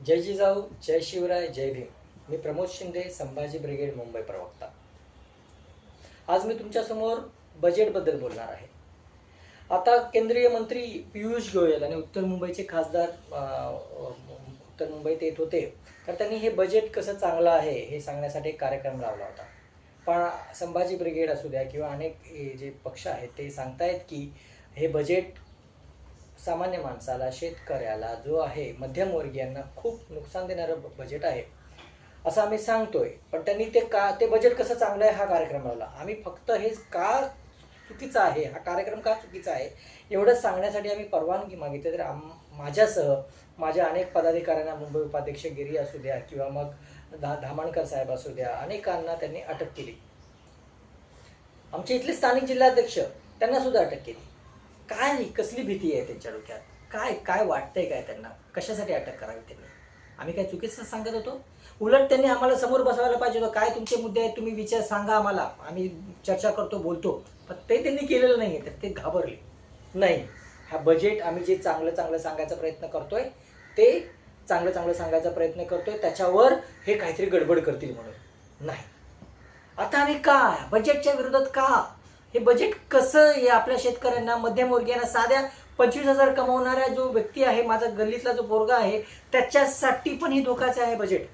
जय जिजाऊ जय शिवराय जय भीम. मी प्रमोद शिंदे संभाजी ब्रिगेड मुंबई प्रवक्ता. आज मी तुमच्यासमोर बजेटबद्दल बोलणार आहे. आता केंद्रीय मंत्री पियुष गोयल आणि उत्तर मुंबईचे खासदार उत्तर मुंबईत येत होते. तर त्यांनी हे बजेट कसं चांगलं आहे हे सांगण्यासाठी एक कार्यक्रम लावला होता. पण संभाजी ब्रिगेड असू द्या किंवा अनेक जे पक्ष आहेत ते सांगतायत की हे बजेट सामान्य माणसाला शेतकऱ्याला जो आहे मध्यमवर्गीयांना खूप नुकसान देणारं ब- बजेट आहे असं आम्ही सांगतोय. पण त्यांनी ते का ते बजेट कसं चांगलं आहे हा कार्यक्रम लावला आम्ही फक्त हे का चुकीचं आहे हा कार्यक्रम का चुकीचा आहे एवढंच सांगण्यासाठी आम्ही परवानगी मागितली. तर आम माझ्यासह माझ्या अनेक पदाधिकाऱ्यांना मुंबई उपाध्यक्ष गिरी असू द्या किंवा मग धा धामणकर साहेब असू द्या अनेकांना त्यांनी अटक केली. आमचे इथले स्थानिक जिल्हाध्यक्ष त्यांना सुद्धा अटक केली. काय कसली भीती आहे त्यांच्या डोक्यात? काय काय वाटतंय काय त्यांना? कशासाठी अटक करावी त्यांनी? आम्ही काय चुकीचं सांगत होतो? उलट त्यांनी आम्हाला समोर बसवायला पाहिजे होतं. काय तुमचे मुद्दे आहेत? तुम्ही विचार सांगा आम्हाला. आम्ही चर्चा करतो बोलतो. पण ते त्यांनी केलेलं नाही तर ते घाबरले. नाही हा बजेट आम्ही जे चांगलं चांगलं सांगायचा प्रयत्न करतोय ते चांगलं चांगलं सांगायचा प्रयत्न करतोय त्याच्यावर हे काहीतरी गडबड करतील म्हणून. नाही. आता आम्ही का? बजेटच्या विरोधात का? हे बजेट कसं हे आपल्या शेतकऱ्यांना मध्यमवर्गीयांना साध्या पंचवीस हजार कमावणाऱ्या जो व्यक्ती आहे माझा गल्लीतला जो पोरगा आहे त्याच्यासाठी पण हे धोकाचं आहे बजेट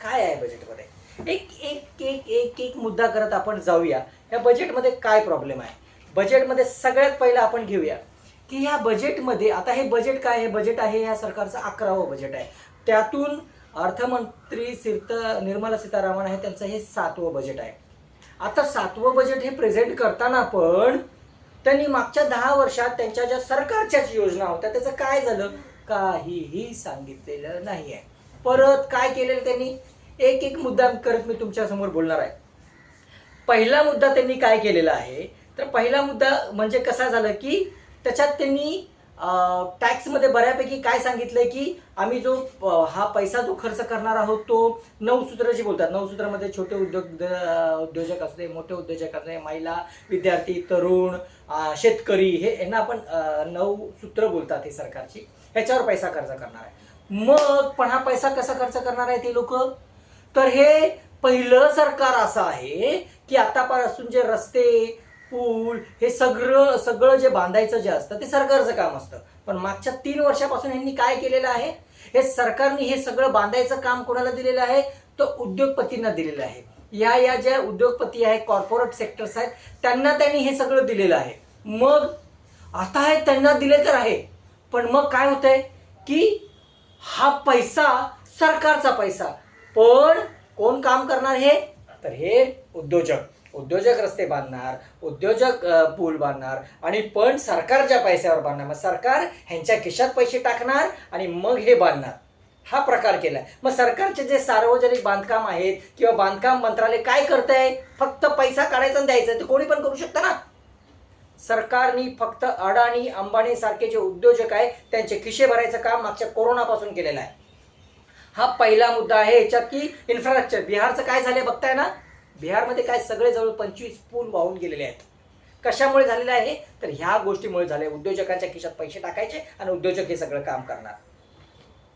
काय आहे बजेटमध्ये एक एक एक एक एक मुद्दा करत आपण जाऊया. या बजेटमध्ये काय प्रॉब्लेम आहे? बजेटमध्ये सगळ्यात पहिलं आपण घेऊया की या बजेटमध्ये आता हे बजेट काय आहे? बजेट आहे या सरकारचं अकरावं बजेट आहे. त्यातून अर्थमंत्री सीर्त निर्मला सीतारामन आहे त्यांचं हे सातवं बजेट आहे. आता सातवं बजेट हे प्रेझेंट करताना पण त्यांनी मागच्या दहा वर्षात त्यांच्या ज्या सरकारच्या योजना होत्या त्याचं काय झालं? काहीही सांगितलेलं नाही आहे परत काय केलेलं त्यांनी? एक एक मुद्दा करत मी तुमच्यासमोर बोलणार आहे. पहिला मुद्दा त्यांनी काय केलेला आहे? तर पहिला मुद्दा म्हणजे कसा झाला की त्याच्यात त्यांनी टॅक्समध्ये बऱ्यापैकी काय सांगितलंय की आम्ही जो हा पैसा जो खर्च करणार आहोत तो नवसूत्रशी बोलतात. नवसूत्रामध्ये छोटे उद्योग उद्योजक असू दे मोठे उद्योजक असू दे महिला विद्यार्थी तरुण शेतकरी हे यांना आपण नवसूत्र बोलतात हे सरकारची. ह्याच्यावर पैसा खर्च करणार आहे. मग पण हा पैसा कसा खर्च करणार आहे ते लोक? तर हे पहिलं सरकार असं आहे की आतापासून जे रस्ते पूल हे सगळं सगळं जे बांधायचं जे असतं ते सरकारचं काम असतं. पण मागच्या तीन वर्षापासून यांनी काय केलेलं आहे? हे सरकारने हे सगळं बांधायचं काम कोणाला दिलेलं आहे? तर उद्योगपतींना दिलेलं आहे. या या ज्या उद्योगपती आहेत कॉर्पोरेट सेक्टर्स आहेत त्यांना त्यांनी हे सगळं दिलेलं आहे. मग आता हे त्यांना दिले तर आहे. पण मग काय होतंय? की हा पैसा सरकारचा पैसा. पण कोण काम करणार हे? तर हे उद्योजक. उद्योजक रस्ते बांधणार उद्योजक पूल बांधणार आणि पण सरकारच्या पैशावर बांधणार मग सरकार ह्यांच्या खिशात पैसे टाकणार आणि मग हे बांधणार. हा प्रकार केला मग सरकारचे जे सार्वजनिक बांधकाम आहेत किंवा बांधकाम मंत्रालय काय करतंय? फक्त पैसा काढायचा आणि द्यायचा ते कोणी पण करू शकतं ना. सरकारनी फक्त अडाणी अंबाणी सारखे जे उद्योजक आहे त्यांचे खिशे भरायचं काम मागच्या कोरोनापासून केलेलं आहे. हा पहिला मुद्दा आहे याच्यात की इन्फ्रास्ट्रक्चर बिहारचं काय झालं बघताय ना? बिहारमध्ये काय सगळे जवळ पंचवीस पूल वाहून गेलेले आहेत. कशामुळे झालेलं आहे? तर ह्या गोष्टीमुळे झाले उद्योजकांच्या खिशात पैसे टाकायचे आणि उद्योजक हे सगळं काम करणार.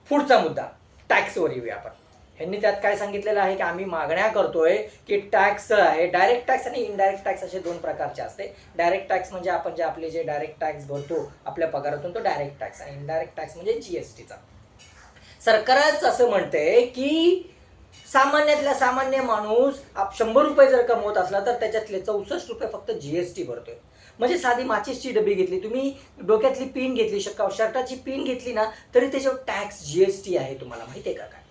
पुढचा मुद्दा टॅक्सवर येऊया आपण. ह्यांनी त्यात काय सांगितलेलं आहे की आम्ही मागण्या करतोय की टॅक्स आहे. डायरेक्ट टॅक्स आणि इनडायरेक्ट टॅक्स असे दोन प्रकारचे असते. डायरेक्ट टॅक्स म्हणजे आपण जे आपले जे डायरेक्ट टॅक्स भरतो आपल्या पगारातून तो डायरेक्ट टॅक्स आणि इनडायरेक्ट टॅक्स म्हणजे जीएसटीचा सरकारच असं म्हणते की सामान्यातला सामान्य माणूस आप शंभर रुपये जर कमवत असला तर त्याच्यातले चौसष्ट रुपये फक्त जीएसटी भरतोय. म्हणजे साधी माचीसची डबी घेतली. तुम्ही डोक्यातली पिन घेतली शक्का शर्टाची पिन घेतली ना तरी त्याच्यावर टॅक्स जीएसटी आहे तुम्हाला. माहिती आहे का काय?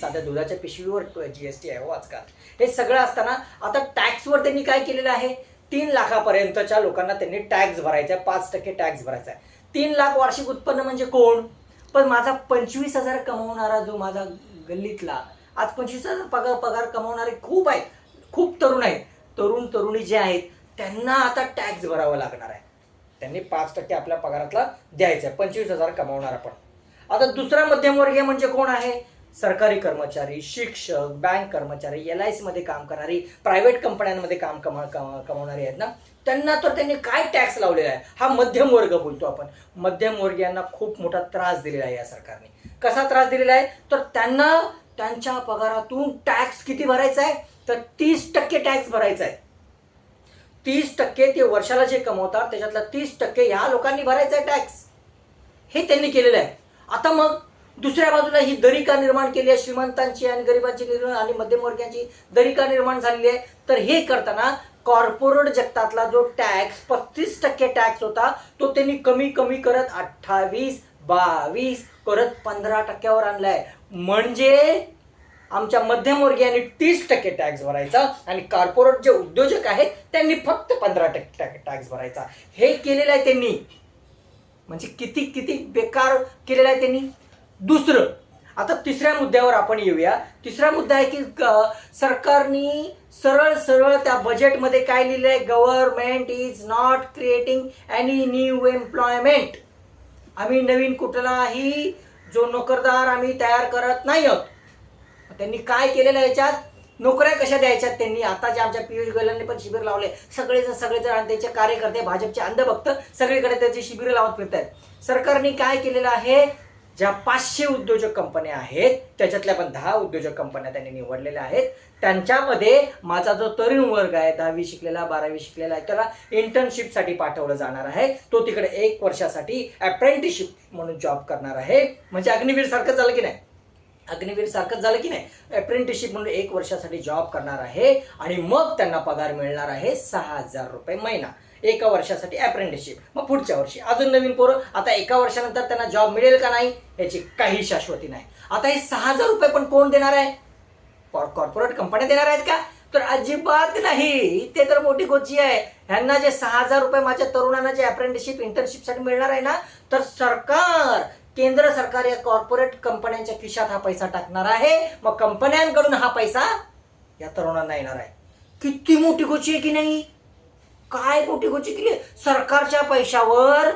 साध्या दुधाच्या पिशवीवर जीएसटी आहे हो आजकाल. हे सगळं असताना आता टॅक्सवर त्यांनी काय केलेलं आहे? तीन लाखापर्यंतच्या लोकांना त्यांनी टॅक्स भरायचा आहे पाच टक्के टॅक्स भरायचा आहे तीन लाख वार्षिक उत्पन्न म्हणजे कोण? पण माझा पंचवीस हजार कमवणारा जो माझा गल्लीतला आज पंचवीस हजार पगार पगार कमावणारे खूप आहेत. खूप तरुण आहेत. तरुण तरुणी जे आहेत त्यांना आता टॅक्स भरावा लागणार आहे. त्यांनी पाच टक्के आपल्या पगारातला द्यायचा आहे पंचवीस हजार कमावणार आपण आता दुसरा मध्यमवर्गीय म्हणजे कोण आहे? सरकारी कर्मचारी शिक्षक बँक कर्मचारी एल आय सीमध्ये काम करणारी प्रायव्हेट कंपन्यांमध्ये काम कमा कमा- कमावणारे आहेत ना? त्यांना तर त्यांनी काय टॅक्स लावलेला आहे? हा मध्यम वर्ग बोलतो आपण. मध्यम वर्गीयांना खूप मोठा त्रास दिलेला आहे या सरकारने. कसा त्रास दिलेला आहे? तर त्यांना त्यांच्या पगारातून टॅक्स किती भरायचा आहे? तर तीस टक्के टॅक्स भरायचा आहे. तीस टक्के ते वर्षाला जे कमवतात त्याच्यातला तीस टक्के ह्या लोकांनी भरायचा आहे टॅक्स हे त्यांनी केलेलं आहे. आता मग दुसऱ्या बाजूला ही दरिका निर्माण केली आहे? श्रीमंतांची आणि गरिबांची निर्माण आणि मध्यमवर्गीयांची दरिका निर्माण झालेली आहे? तर हे करताना कॉर्पोरेट जगतातला जो टॅक्स पस्तीस टक्के टॅक्स होता तो त्यांनी कमी कमी करत अठ्ठावीस बावीस करत पंधरा टक्क्यावर आणलाय. म्हणजे आमच्या मध्यमवर्गीयांनी तीस टक्के टॅक्स भरायचा आणि कॉर्पोरेट जे उद्योजक आहेत त्यांनी फक्त पंधरा टक्के टॅक्स भरायचा. हे केलेलं आहे त्यांनी. म्हणजे किती किती बेकार केलेलं आहे त्यांनी? दुसरं आता तिसऱ्या मुद्द्यावर आपण येऊया. तिसरा मुद्दा आहे की सरकारने सरकारनी सरळ सरळ त्या बजेटमध्ये काय लिहिलं आहे government is not creating any new employment आम्ही नवीन कुठलाही जो नोकरदार आम्ही तयार करत नाही आहोत त्यांनी काय केलेलं याच्यात? नोकऱ्या कशा द्यायच्यात त्यांनी? आता जे आमच्या पियुष गोयलांनी पण शिबिर लावले. सगळेजण सगळेजण आणि त्यांचे कार्यकर्ते भाजपचे अंधभक्त सगळीकडे त्याची शिबिरं लावत फिरत आहेत सरकारने काय केलेलं आहे? ज्या पाचशे उद्योजक कंपन्या आहेत त्याच्यातल्या पण दहा उद्योजक कंपन्या त्यांनी निवडलेल्या आहेत. त्यांच्यामध्ये माझा जो तरुण वर्ग आहे दहावी शिकलेला बारावी शिकलेला आहे त्याला इंटर्नशिपसाठी पाठवलं जाणार आहे. तो तिकडे एक वर्षासाठी अप्रेंटिसशिप म्हणून जॉब करणार आहे. म्हणजे अग्निवीर सारखं झालं की नाही? अग्निवीर सारखंच झालं की नाही? अप्रेंटिसशिप म्हणून एक वर्षासाठी जॉब करणार आहे आणि मग त्यांना पगार मिळणार आहे सहा हजार रुपये महिना. एका वर्षासाठी अप्रेंटिसशिप मग पुढच्या वर्षी. अजून नवीन पोरं. आता एका वर्षानंतर त्यांना जॉब मिळेल का नाही याची काही शाश्वती नाही. आता हे सहा हजार रुपये पण कोण देणार आहे? कॉर्पोरेट कंपन्या देणार आहेत का? तर अजिबात नाही. ते तर मोठी गोची आहे. ह्यांना जे सहा हजार रुपये माझ्या तरुणांना जे अप्रेंटिसशिप इंटर्नशिपसाठी मिळणार आहे ना तर सरकार केंद्र सरकार या कॉर्पोरेट कंपन्यांच्या खिशात हा पैसा टाकणार आहे. मग कंपन्यांकडून हा पैसा या तरुणांना येणार आहे. किती मोठी गोची आहे की नाही? काय मोठी गोची केली? सरकारच्या पैशावर